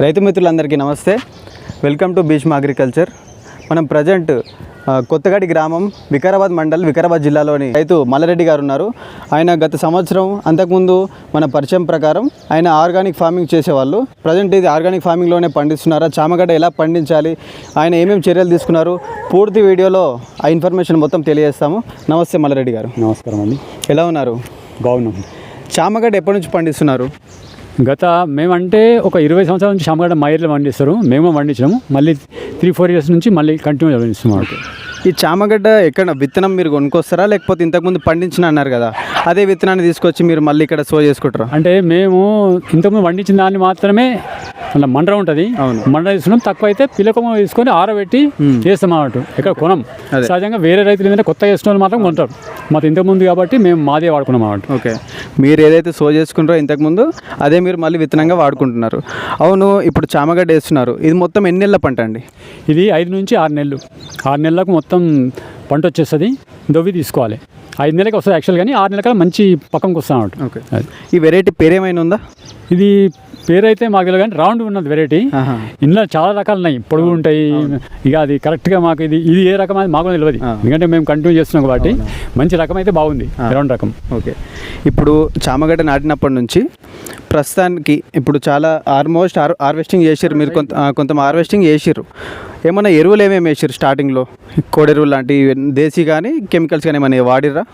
రైతు మిత్రులందరికీ నమస్తే. వెల్కమ్ టు భీష్మ అగ్రికల్చర్ మనం ప్రజెంట్ కొత్తగడి గ్రామం వికారాబాద్ మండల్ వికారాబాద్ జిల్లాలోని రైతు మల్లారెడ్డి గారు ఉన్నారు. ఆయన గత సంవత్సరం అంతకుముందు మన పరిచయం ప్రకారం ఆయన ఆర్గానిక్ ఫార్మింగ్ చేసేవాళ్ళు. ప్రజెంట్ ఇది ఆర్గానిక్ ఫార్మింగ్లోనే పండిస్తున్నారా? చామగడ్డ ఎలా పండించాలి? ఆయన ఏమేమి చర్యలు తీసుకున్నారు? పూర్తి వీడియోలో ఆ ఇన్ఫర్మేషన్ మొత్తం తెలియజేస్తాము. నమస్తే మల్లారెడ్డి గారు. నమస్కారం అండి. ఎలా ఉన్నారు? బాగున్నాం. చామగడ్డ ఎప్పటి నుంచి పండిస్తున్నారు? గత మేమంటే ఒక ఇరవై సంవత్సరాల నుంచి షామగడ్డ మా ఏరియాలో పండిస్తారు మేము పండించాము మళ్ళీ త్రీ ఫోర్ ఇయర్స్ నుంచి మళ్ళీ కంటిన్యూ పండిస్తున్నాం ఈ చామగడ్డ ఎక్కడ విత్తనం మీరు కొనుక్కొస్తారా? లేకపోతే ఇంతకుముందు పండించిన అన్నారు కదా అదే విత్తనాన్ని తీసుకొచ్చి మీరు మళ్ళీ ఇక్కడ సో చేసుకుంటారా? అంటే మేము ఇంతకుముందు పండించిన దాన్ని మాత్రమే అలా మండ్ర ఉంటుంది. అవును. మండ్ర తీసుకున్నాం తక్కువ అయితే పిల్లకొమ్మ తీసుకొని ఆరబెట్టి చేస్తాం అన్నట్టు ఇక్కడ కొనం. సహజంగా వేరే రైతులు ఏంటంటే కొత్తగా వేసిన వాళ్ళు మాత్రం కొంటారు. మాకు ఇంతకుముందు కాబట్టి మేము మాదే వాడుకున్నాం అన్నట్టు ఓకే. మీరు ఏదైతే సో చేసుకుంటారో ఇంతకుముందు అదే మీరు మళ్ళీ విత్తనంగా వాడుకుంటున్నారు. అవును ఇప్పుడు చామగడ్డ వేస్తున్నారు. ఇది మొత్తం ఎన్ని నెలల పంట అండి? ఇది ఐదు నుంచి ఆరు నెలలు. ఆరు నెలలకు మొత్తం పంట వచ్చేస్తుంది. దొవ్వి తీసుకోవాలి. ఐదు నెలలకు వస్తుంది యాక్చువల్ కానీ ఆరు నెలల మంచి పక్కనకి వస్తాం అన్నట్టు ఓకే. ఈ వెరైటీ పేరేమైనా ఉందా? ఇది పేరు అయితే మాకు తెలియదు కానీ రౌండ్ ఉన్నది వెరైటీ. ఇందులో చాలా రకాలు ఉన్నాయి పొడుగు ఉంటాయి. ఇక అది కరెక్ట్గా మాకు ఇది ఇది ఏ రకం అనేది మాకు తెలియదు. ఎందుకంటే మేము కంటిన్యూ చేస్తున్నాం కాబట్టి మంచి రకం అయితే బాగుంది. రౌండ్ రకం. ఓకే. ఇప్పుడు చామగడ్డ నాటినప్పటి నుంచి ప్రస్తుతానికి ఇప్పుడు చాలా ఆల్మోస్ట్ హార్ హార్వెస్టింగ్ చేసారు మీరు కొంత కొంత హార్వెస్టింగ్ చేసారు ఏమన్నా ఎరువులు ఏమేమి వేసారు స్టార్టింగ్లో కోడెరువులు లాంటి దేశీ కానీ కెమికల్స్ కానీ ఏమైనా వాడిర్రా?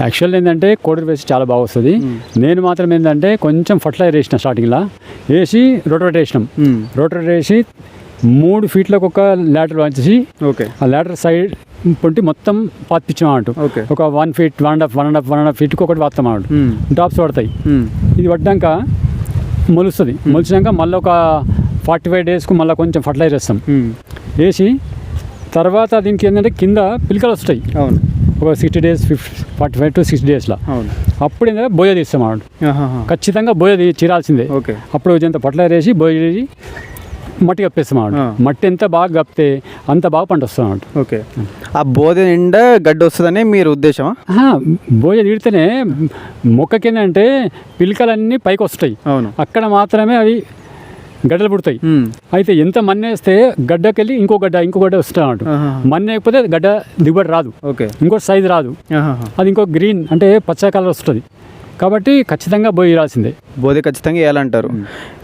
యాక్చువల్ ఏంటంటే కోడి వేసి చాలా బాగా వస్తుంది నేను మాత్రం ఏంటంటే కొంచెం ఫర్టిలైజర్ వేసిన స్టార్టింగ్లో వేసి రోటోవేట్ వేసినాం. మ్మ్. రోటోవేట్ వేసి మూడు ఫీట్లకు ఒక లాటర్ వంచేసి ఓకే. ఆ లాటర్ సైడ్ పొంటి మొత్తం పాతిపించాం ఓకే. ఒక one feet one and half one and half one and half ఫీట్కి ఒకటి వాస్తాం అన్నట్టు మ్మ్. టాప్స్ పడతాయి. ఇది పడ్డాక మొలుస్తుంది. మొలిచినాక మళ్ళీ ఒక ఫార్టీ ఫైవ్ డేస్కు మళ్ళీ కొంచెం ఫర్టిలైజర్ వేస్తాం. వేసి తర్వాత దీనికి ఏంటంటే కింద పిలకలు వస్తాయి. అవును. ఒక sixty days fifty forty five to sixty డేస్లో అప్పుడు ఏంటంటే బోయ తీస్తాం అన్నట్టు ఆహాహా. ఖచ్చితంగా బోయ చీరాల్సిందే. ఓకే. అప్పుడు ఎంత ఫర్టిలైజర్ వేసి బోయ చేసి మట్టి కప్పేస్తాం ఆ. అన్నట్టు మట్టి ఎంత బాగా కప్పితే అంత బాగా పంట వస్తాం అన్నట్టు ఓకే. ఆ బోధ నిండా గడ్డి వస్తుందని మీరు ఉద్దేశమా? బోయ తీడితేనే మొక్కకి ఏంటంటే పిలకలన్నీ పైకి వస్తాయి అవును. అక్కడ మాత్రమే అవి గడ్డలు పుడతాయి. అయితే ఎంత మన్నేస్తే గడ్డకెళ్ళి ఇంకో గడ్డ ఇంకో గడ్డ వస్తా అన్నట్టు ఆహాహా. మన్నేయకపోతే గడ్డ దిగుబడి రాదు. ఓకే. ఇంకో సైజు రాదు. అది ఇంకో గ్రీన్ అంటే పచ్చ కలర్ వస్తుంది. కాబట్టి ఖచ్చితంగా బోయి రాల్సిందే బోధి ఖచ్చితంగా వేయాలంటారు.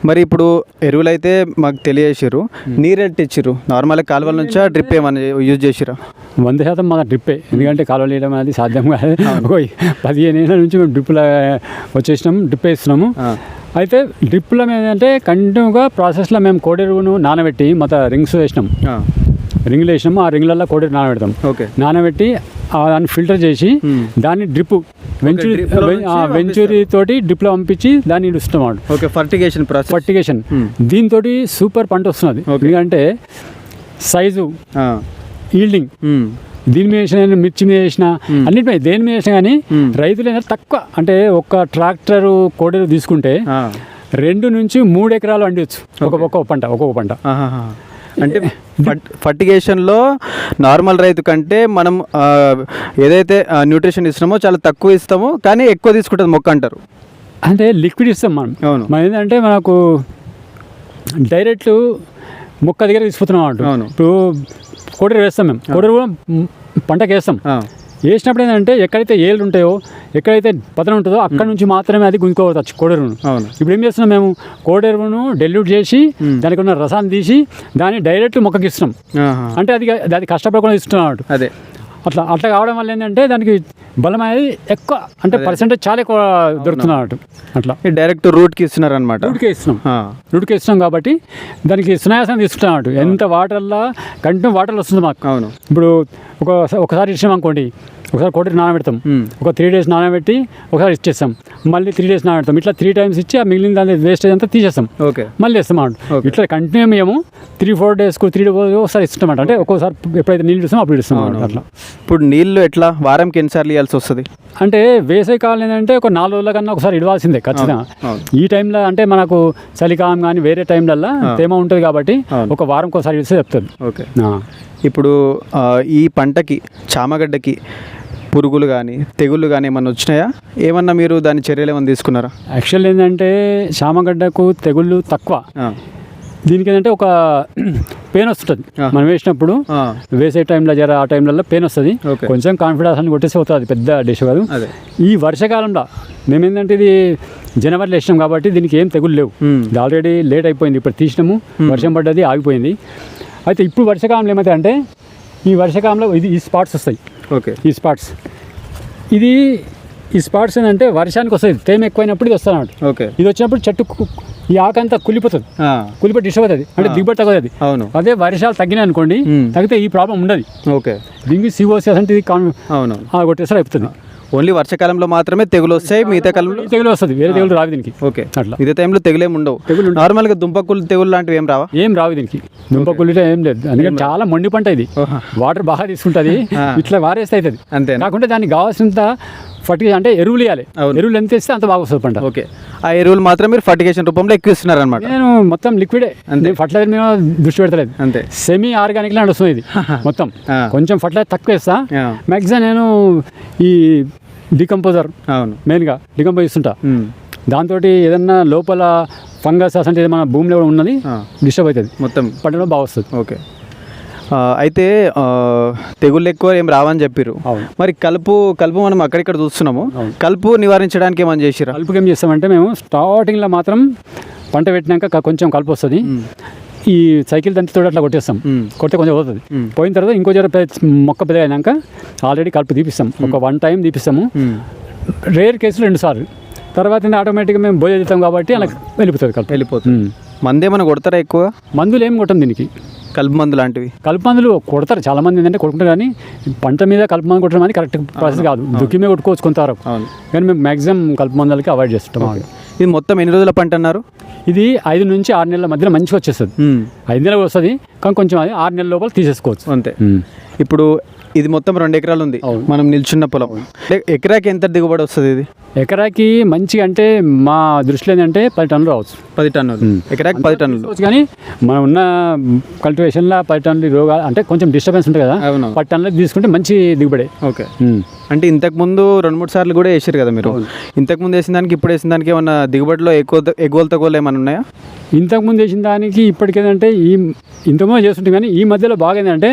మరి ఇప్పుడు ఎరువులు అయితే మాకు తెలియజేసారు నీరు ఎట్టి ఇచ్చిర్రు? నార్మల్గా కాలువల నుంచా డ్రిప్ ఏమన్నా యూజ్ చేసిరా వంద శాతం మన డ్రిప్పే. ఎందుకంటే కాలువలు వేయడం అనేది సాధ్యం కాదు. పదిహేను ఏళ్ళ నుంచి మేము డ్రిప్పులో వచ్చేసినాం డ్రిప్ వేస్తున్నాము. అయితే డ్రిప్పులో ఏంటంటే కంటిన్యూగా ప్రాసెస్లో మేము కోడెరువును నానబెట్టి మొత్తం రింగ్స్ వేసినాం. రింగ్లు వేసినాము ఆ రింగ్లలో కోడెరు నానబెడతాం. ఓకే. నానబెట్టి దాన్ని ఫిల్టర్ చేసి. దాన్ని డ్రిప్ వెంచూరి వెంచూరి తోటి డ్రిప్లో పంపించి దాన్ని ఇస్తున్నాం ఓకే ఫర్టిగేషన్ ప్రాసెస్ ఫర్టిగేషన్. దీంతో సూపర్ పంట వస్తున్నది. ఎందుకంటే సైజు. ఈల్డింగ్ దీని మీద వేసిన మిర్చి మీద వేసిన అన్నిటి మీద దేని మీద వేసినా కానీ. రైతులు ఏంటంటే తక్కువ. అంటే ఒక ట్రాక్టర్ కోడలు తీసుకుంటే రెండు నుంచి మూడు ఎకరాలు వండివచ్చు ఒక ఒక్కొక్క పంట ఒక్కొక్క పంట. అంటే ఫర్టిగేషన్లో నార్మల్ రైతు కంటే మనం ఏదైతే న్యూట్రిషన్ ఇస్తున్నామో చాలా తక్కువ ఇస్తామో కానీ ఎక్కువ తీసుకుంటుంది మొక్క అంటారు. అంటే లిక్విడ్ ఇస్తాం మనం. అవును. మనం ఏంటంటే మనకు డైరెక్ట్ మొక్క దగ్గర అన్నట్టు అవును. ఇప్పుడు కోడరు వేస్తాం మేము. కోడరు కూడా పంటకి వేస్తాం. వేసినప్పుడు ఏంటంటే ఎక్కడైతే ఏళ్ళు ఉంటాయో ఎక్కడైతే పతనం ఉంటుందో అక్కడ నుంచి మాత్రమే అది గుంజుకోవచ్చు కోడెరువును ఇప్పుడు ఏం చేస్తున్నాం మేము? కోడెరువును డెల్యూట్ చేసి దానికి ఉన్న రసాన్ని తీసి దాన్ని డైరెక్ట్ మొక్కకి ఇస్తున్నాం. అంటే అది అది కష్టపడకుండా ఇస్తున్నాం అన్నట్టు. అదే. అట్లా అట్లా కావడం వల్ల ఏంటంటే దానికి బలం అనేది ఎక్కువ అంటే పర్సెంటేజ్ చాలా ఎక్కువ దొరుకుతుంది అన్నట్టు. అట్లా. డైరెక్ట్ రూట్కి ఇస్తున్నారు అనమాట రూట్కే ఇస్తున్నాం. రూట్కే ఇస్తున్నాం కాబట్టి దానికి సునాయాసం తీసుకుంటాం అన్నట్టు. ఎంత వాటర్లో కంటిన్యూ వాటర్లో వస్తుంది మాకు. అవును. ఇప్పుడు ఒక ఒకసారి ఇచ్చాం అనుకోండి. ఒకసారి కోటి నానబెడతాం. ఒక త్రీ డేస్ నానబెట్టి ఒకసారి ఇచ్చేస్తాం. మళ్ళీ త్రీ డేస్ నానబెడతాం. ఇట్లా త్రీ టైమ్స్ ఇచ్చి ఆ మిగిలిన దాని వేస్టేజ్ అంతా తీసేస్తాం. ఓకే. మళ్ళీ వేస్తాం అన్నమాట. ఇట్లా కంటిన్యూ మేము త్రీ ఫోర్ డేస్కు త్రీ డేస్ ఒకసారి ఇస్తాం అంటే ఒక్కోసారి ఎప్పుడైతే నీళ్ళు ఇస్తామో అప్పుడు ఇస్తాం అన్నమాట అట్లా. ఇప్పుడు నీళ్ళు ఎట్లా? వారంకి ఎన్నిసార్లు ఇవ్వాల్సి వస్తుంది? అంటే వేసవి కాలం ఏంటంటే ఒక నాలుగు రోజుల కన్నా ఒకసారి ఇవ్వాల్సిందే ఖచ్చితంగా. ఈ టైంలో అంటే మనకు చలికాలం కానీ వేరే టైంలల్లో తేమ ఉంటుంది కాబట్టి. ఒక వారంకి ఒకసారి ఇస్తే చెప్తుంది ఓకే. ఇప్పుడు ఈ పంటకి చామగడ్డకి పురుగులు కానీ తెగుళ్ళు కానీ ఏమన్నా వచ్చినాయా? ఏమన్నా మీరు దాని చర్యలు ఏమన్నా తీసుకున్నారా? యాక్చువల్ ఏంటంటే చామగడ్డకు తెగుళ్ళు తక్కువ. దీనికి ఏంటంటే ఒక పెయిన్ వస్తుంటుంది. మనం వేసినప్పుడు వేసే టైంలో జర ఆ టైంలలో పెయిన్ వస్తుంది. కొంచెం కాన్ఫిడెన్స్ అని కొట్టేసి అవుతుంది పెద్ద డిష్ కాదు ఈ వర్షాకాలంలో మేము ఏంటంటే ఇది జనవరిలో వేసినాం కాబట్టి దీనికి ఏం తెగులు లేవు. ఆల్రెడీ లేట్ అయిపోయింది. ఇప్పుడు తీసినాము వర్షం పడ్డది ఆగిపోయింది. అయితే ఇప్పుడు వర్షాకాలంలో ఏమవుతాయి అంటే ఈ వర్షాకాలంలో ఇది ఈ స్పాట్స్ వస్తాయి. ఓకే. ఈ స్పాట్స్ ఇది ఈ స్పాట్స్ ఏంటంటే వర్షానికి వస్తుంది తేమ ఎక్కువైనప్పుడు ఇది వస్తుంది అన్నమాట. ఓకే. ఇది వచ్చినప్పుడు చెట్టు ఈ ఆకంతా కులిపోతుంది. ఆ, కులిపోయి డిస్టర్బ్ అవుతుంది. అంటే. దిగుబడి తగ్గదు అవును. అదే వర్షాలు తగ్గినాయి అనుకోండి. తగ్గితే ఈ ప్రాబ్లం ఉండదు. ఓకే. దీనికి సిఓసి అంటే ఇది అవును. ఆ, కొట్టేసారి అయిపోతుంది. ఓన్లీ వర్షాకాలంలో మాత్రమే తెగులు వస్తాయి మిగతా కాలంలో? తెగులు వస్తుంది. వేరే తెగులు రావు దీనికి. ఓకే. అట్లా. మిగతా టైంలో తెగులేం ఉండవు. తెగులు. నార్మల్గా దుంపకులు తెగులు లాంటివి ఏం రావా? ఏం రావు దీనికి. దుంప కుళ్ళితే ఏం లేదు. అందుకని చాలా మొండి పంట ఇది. వాటర్ బాగా తీసుకుంటుంది. ఇట్లా వారేస్తే అవుతుంది అంతేనా? కాకుంటే దానికి కావాల్సినంత ఫర్టిగేషన్ అంటే ఎరువులు ఇవ్వాలి. ఎరువులు ఎంత ఇస్తే అంత బాగా వస్తుంది పంట. ఓకే. ఆ ఎరువులు మాత్రం మీరు ఫర్టిగేషన్ రూపంలో ఎక్కువ ఇస్తున్నారు అనమాట నేను మొత్తం లిక్విడే. నేను ఫర్టిలైజర్ మీద దృష్టి పెడతలేదు. అంతే. సెమీ ఆర్గానిక్ లాంటి వస్తుంది ఇది మొత్తం. కొంచెం ఫర్టిలైజర్ తక్కువ వేస్తా. ఆ, మ్యాక్సిమం నేను ఈ డికంపోజర్ అవును. మెయిన్గా డికంపోజ్ ఇస్తుంటా దాంతో ఏదన్నా లోపల ఫంగస్ అంటే మన భూమిలో కూడా ఉన్నది డిస్టర్బ్ అవుతుంది. మొత్తం. పంటలో బాగా వస్తుంది. ఓకే. అయితే తెగుళ్ళు ఎక్కువ ఏం రావని చెప్పారు మరి కలుపు కలుపు మనం అక్కడిక్కడ చూస్తున్నాము. కలుపు నివారించడానికి ఏమని చేసిరా కలుపుకి ఏం చేస్తామంటే మేము స్టార్టింగ్లో మాత్రం పంట పెట్టినాక కొంచెం కలుపు వస్తుంది. ఈ సైకిల్ దంతితో అట్లా కొట్టేస్తాం. కొడితే కొంచెం పోతుంది. పోయిన తర్వాత ఇంకో జర పెద్ద మొక్క పెద్దగా అయినాక ఆల్రెడీ కలుపు తీపిస్తాం. ఒక వన్ టైం తీపిస్తాము. రేర్ కేసులు రెండు సార్లు. తర్వాత ఆటోమేటిక్గా మేము భోజనం చేస్తాం కాబట్టి అలా వెళ్ళిపోతుంది కలుపు. వెళ్ళిపోతుంది. మందేమైనా కొడతారా ఎక్కువ? మందులు ఏం కొట్టం దీనికి. కలుపు మందు లాంటివి. కలుపు మందులు కొడతారు. చాలా మంది ఏంటంటే కొట్టుకుంటారు కానీ పంట మీద కలుపు మందు కొట్టడం అనేది కరెక్ట్ ప్రాసెస్ కాదు. దుక్కి మీద కొట్టుకోవచ్చు కొంతవరకు కానీ మేము మ్యాక్సిమం కలుపు మందులకి అవాయిడ్ చేస్తుంటాం. ఇది మొత్తం ఎన్ని రోజుల పంట అన్నారు? ఇది ఐదు నుంచి ఆరు నెలల మధ్యలో మంచిగా వచ్చేస్తుంది. ఐదు నెలలు వస్తుంది కానీ కొంచెం అది ఆరు నెలల లోపల తీసేసుకోవచ్చు. అంతే. ఇప్పుడు ఇది మొత్తం రెండు ఎకరాలు ఉంది. మనం నిల్చున్న పొలం. ఎకరాకి ఎంత దిగుబడి వస్తుంది ఇది? ఎకరాకి మంచిగా అంటే మా దృష్టిలో ఏంటంటే పది టన్నులు రావచ్చు. పది టన్నులు. ఎకరాకి పది టన్నులు. కానీ మనం ఉన్న కల్టివేషన్లో పది టన్నులు రోగాలు అంటే కొంచెం డిస్టర్బెన్స్ ఉంటుంది కదా అవును. పది టన్నులు తీసుకుంటే మంచి దిగుబడి. ఓకే. అంటే ఇంతకు ముందు రెండు మూడు సార్లు కూడా వేసారు కదా మీరు? ఇంతకు ముందు వేసిన దానికి ఇప్పుడు వేసిన దానికి ఏమన్నా దిగుబడిలో ఎక్కువ ఎగువలు తక్కువలు ఏమైనా ఉన్నాయా? ఇంతకుముందు వేసిన దానికి ఇప్పటికేంటంటే ఈ ఇంతకుముందు చేస్తుంటే కానీ ఈ మధ్యలో బాగా ఏంటంటే.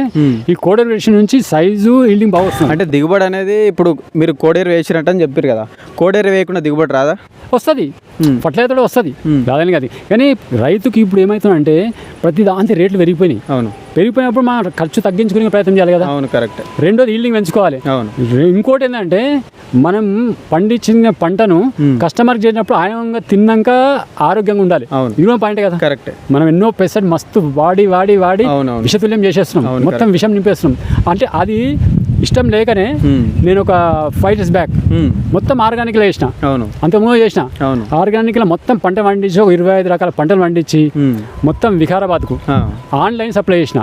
ఈ కోడర్ నుంచి సైజు ఈల్డింగ్ బాగా వస్తుంది. అంటే దిగుబడి అనేది ఇప్పుడు మీరు కోడేరు వేసినట్టు అని చెప్పారు కదా. కోడేరు వేయకుండా దిగుబడి రాదా? వస్తుంది. ఫర్టిలైజర్ వస్తుంది. ఉమ్. రాదని కాదు. కానీ రైతుకి ఇప్పుడు ఏమవుతుందంటే ప్రతి దాంతో రేట్లు పెరిగిపోయినాయి. అవును. పెరిగిపోయినప్పుడు మనం ఖర్చు తగ్గించుకునే ప్రయత్నం చేయాలి కదా. అవును కరెక్ట్. రెండోది ఈల్డింగ్ పెంచుకోవాలి. అవును. ఇంకోటి ఏంటంటే మనం పండించిన పంటను మ్మ్. కస్టమర్కి చేసినప్పుడు ఆనందంగా తిన్నాక ఆరోగ్యంగా ఉండాలి. అవును. ఇది పాయింట్ కదా. కరెక్ట్. మనం ఎన్నో పెసెంట్ మస్తు వాడి వాడి వాడి. విషతుల్యం చేసేస్తున్నాం. మొత్తం విషం నింపేస్తున్నాం. అంటే అది ఇష్టం లేకనే. నేను ఒక ఫైవ్ డేస్ బ్యాక్ మొత్తం ఆర్గానిక్లో చేసిన. అవును. అంతకుముందు చేసిన. అవును. ఆర్గానిక్లో మొత్తం పంట పండించి ఒక ఇరవై ఐదు రకాల పంటలు పండించి మొత్తం వికారాబాద్కు. ఆన్లైన్ సప్లై చేసిన.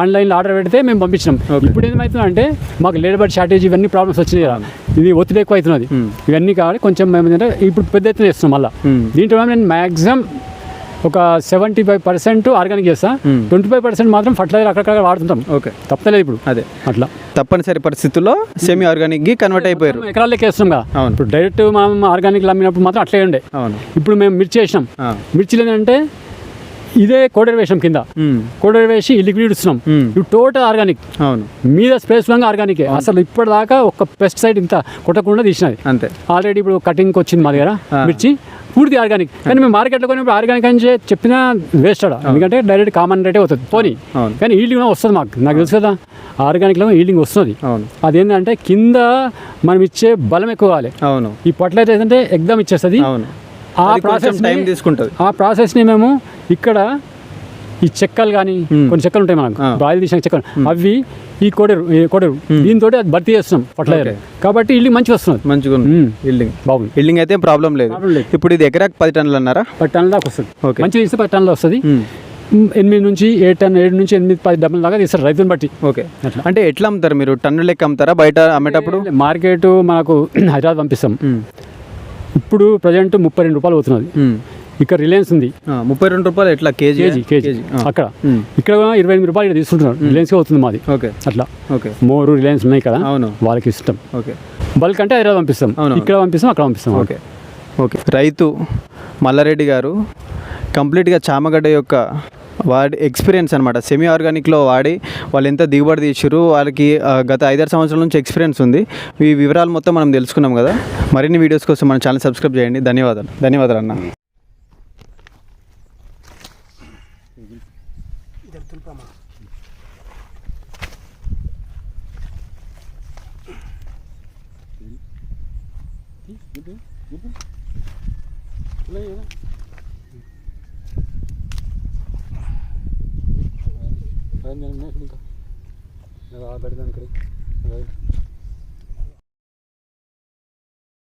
ఆన్లైన్లో ఆర్డర్ పెడితే మేము పంపించినాం. ఇప్పుడు ఏమవుతుందంటే మాకు లేబర్ షార్టేజ్ ఇవన్నీ ప్రాబ్లమ్స్ వచ్చినాయి కదా. ఇది ఒత్తిడి ఎక్కువ అవుతున్నది. ఇవన్నీ కావాలి కొంచెం మేము ఇప్పుడు పెద్ద ఎత్తున చేస్తున్నాం మళ్ళీ. దీంట్లో నేను మ్యాక్సిమం ఒక సెవెంటీ ఫైవ్ పర్సెంట్ ఆర్గానిక్ చేస్తా Hmm. ట్వంటీ ఫైవ్ పర్సెంట్ మాత్రం ఫర్టిలైజర్ అక్కడక్కడ వాడుతుంటాం. ఓకే. తప్పలేదు ఇప్పుడు. అదే. అట్లా. తప్పనిసరి పరిస్థితుల్లో సెమీ ఆర్గానిక్కి కన్వర్ట్ అయిపోయారు. ఎకరాలకి వేస్తున్నాం కదా. అవును. ఇప్పుడు డైరెక్ట్ మనం ఆర్గానిక్ అమ్మినప్పుడు మాత్రం అట్లే ఉండే. అవును. ఇప్పుడు మేము మిర్చి వేసినాం. మిర్చిలో ఏంటంటే ఇదే కోడర్ వేసినాం కింద. ఉమ్, కోడర్ వేసి లిక్విడ్ ఇస్తున్నాం. ఇప్పుడు టోటల్ ఆర్గానిక్ అవును. మీద స్ప్రేస్ లాగా ఆర్గానికే అసలు ఇప్పటిదాకా ఒక పెస్టిసైడ్ ఇంత కొట్టకుండా తీసినది. అంతే. ఆల్రెడీ ఇప్పుడు కటింగ్కి వచ్చింది మా దగ్గర. మిర్చి. పూర్తి ఆర్గానిక్. కానీ మేము మార్కెట్లో కొనిప్పుడు ఆర్గానిక్ అని చెప్పినా వేస్ట్ ఆడ. ఎందుకంటే డైరెక్ట్ కామన్ రేటే అవుతుంది పోనీ. కానీ ఈల్డింగ్ వస్తుంది మాకు. నాకు తెలుసు కదా ఆర్గానిక్లో ఈల్డింగ్ వస్తుంది. అదేంటంటే కింద మనం ఇచ్చే బలం ఎక్కువ కావాలి. అవును. ఈ ఫర్టిలైజర్ ఏంటంటే ఎగ్జామ్ ఇచ్చేస్తుంది. అవును. ఆ ప్రాసెస్ టైం తీసుకుంటుంది. ఆ ప్రాసెస్ని మేము ఇక్కడ ఈ చెక్కలు కానీ. కొన్ని చెక్కలు ఉంటాయి మనకు. బాయిల్ తీసిన చెక్కలు. అవి ఈ కొడరు ఈ కొడరు. దీంతో అది భర్తీ చేస్తున్నాం ఫర్టిలైజర్. కాబట్టి ఇల్లు మంచి వస్తుంది. మంచిగా ఉంది. Hmm. బిల్డింగ్ బాగుంది. బిల్డింగ్ అయితే ప్రాబ్లం లేదు. ఇప్పుడు ఇది ఎకరాకి పది టన్నులు అన్నారా? పది టన్నుల దాకా వస్తుంది. మంచిగా తీస్తే పది టన్నులు వస్తుంది. ఉమ్, ఎనిమిది నుంచి ఏడు టన్ ఏడు నుంచి ఎనిమిది పది డబ్బుల దాకా తీస్తారు రైతుని బట్టి. ఓకే అంటే ఎట్లా అమ్ముతారు మీరు? టన్ను లెక్క అమ్ముతారా? బయట అమ్మేటప్పుడు? మార్కెట్ మనకు హైదరాబాద్ పంపిస్తాం. ఇప్పుడు ప్రజెంట్ ముప్పై రెండు రూపాయలు అవుతున్నది. ఇక్కడ రిలయన్స్ ఉంది. ముప్పై రెండు రూపాయలు ఎట్లా? కేజీ కేజీ అక్కడ. ఇక్కడ ఇరవై ఎనిమిది రూపాయలు ఇక్కడ తీసుకుంటున్నారు. రిలయన్స్ అవుతుంది మాది. ఓకే. అట్లా. ఓకే. మోరు రిలయన్స్ ఉన్నాయి కదా? అవును. వాళ్ళకి ఇష్టం. ఓకే. బల్క్ అంటే హైదరాబాద్ పంపిస్తాం. ఇక్కడ పంపిస్తాం అక్కడ పంపిస్తాం ఓకే. ఓకే. రైతు మల్లారెడ్డి గారు కంప్లీట్గా చామగడ్డ యొక్క వాడి ఎక్స్పీరియన్స్ అనమాట సెమీ ఆర్గానిక్లో వాడి వాళ్ళు ఎంత దిగుబడి తీసారు వాళ్ళకి గత ఐదారు సంవత్సరాల నుంచి ఎక్స్పీరియన్స్ ఉంది. ఈ వివరాలు మొత్తం మనం తెలుసుకున్నాం కదా. మరిన్ని వీడియోస్ కోసం మన ఛానల్ సబ్స్క్రైబ్ చేయండి. ధన్యవాదాలు. ధన్యవాదాలు అన్న. gitu gitu boleh ya Kalian yang naik dulu, kalau ada yang kering,